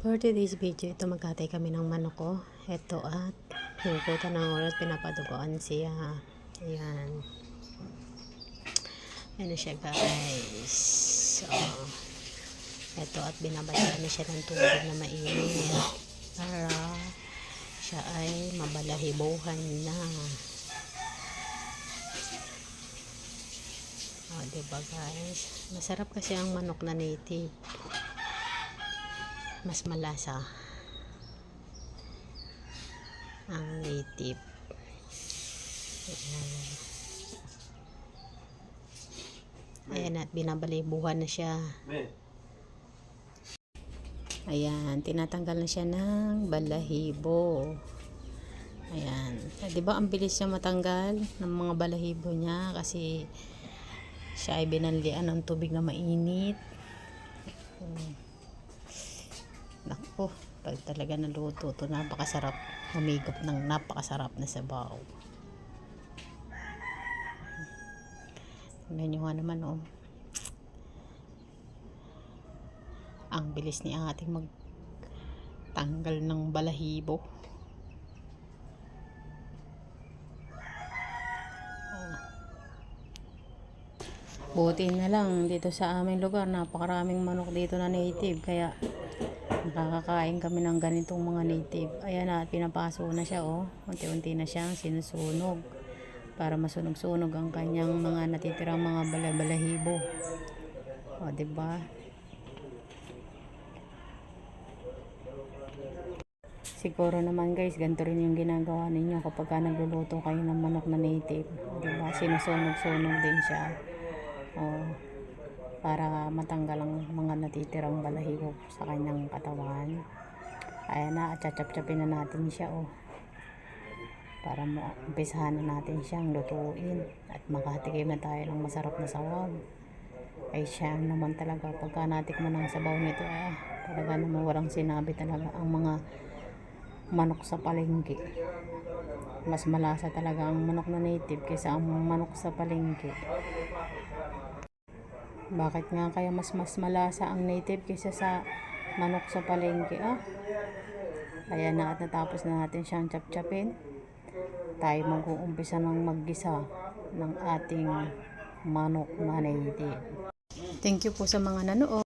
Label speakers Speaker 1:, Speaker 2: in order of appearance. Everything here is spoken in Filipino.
Speaker 1: For today's video, ito magkatay kami ng manok ko. Ito at hinukutan ng oras, pinapadugoan siya. Ayan. Ano siya guys. So, ito at binabalaan na siya ng tubig na mainit para siya ay mabalahibuhan na. O, diba guys? Masarap kasi ang manok na native mas malasa. Ang native. Ayan, ayan at binabalibuhan na siya. Ayan tinatanggal na siya ng balahibo. Ayan. Di ba ang bilis niya matanggal ng mga balahibo niya kasi siya ay binanlian ng tubig na mainit? Hmm. Nako, pag talaga naluto to napakasarap. Humigop ng napakasarap na sabaw. Tingnan nyo nga naman, oh. Ang bilis ni ating magtanggal ng balahibo. Buti na lang dito sa aming lugar, napakaraming manok dito na native. Kaya nakakakain kami ng ganitong mga native. Ayan na, pinapaso na siya oh. Unti-unti na siyang sinusunog para masunog-sunog ang kanyang mga natitirang mga balabalahibo. O, di ba? Siguro naman guys, ganito rin yung ginagawa ninyo kapag ka nagluluto kayo ng manok na native. Di ba? Sinusunog-sunog din siya. O, para matanggal ang mga natitirang balahibo sa kanyang katawan. Ayan na, chachap-chapin na natin siya oh. Para maumpisahan na natin siyang lutuin at makatikim na tayo ng masarap na sawag. Ay siya naman talaga pagka natikman ng sabaw nito eh, talaga naman walang sinabi talaga ang mga manok sa palengke. Mas malasa talaga ang manok na native kaysa ang manok sa palengke. Bakit nga kaya mas mas malasa ang native kaysa sa manok sa palengke ah? Ayan na at natapos na natin siyang chap-chapin. Tayo mag-uumpisa ng maggisa ng ating manok na native. Thank you po sa mga nanood.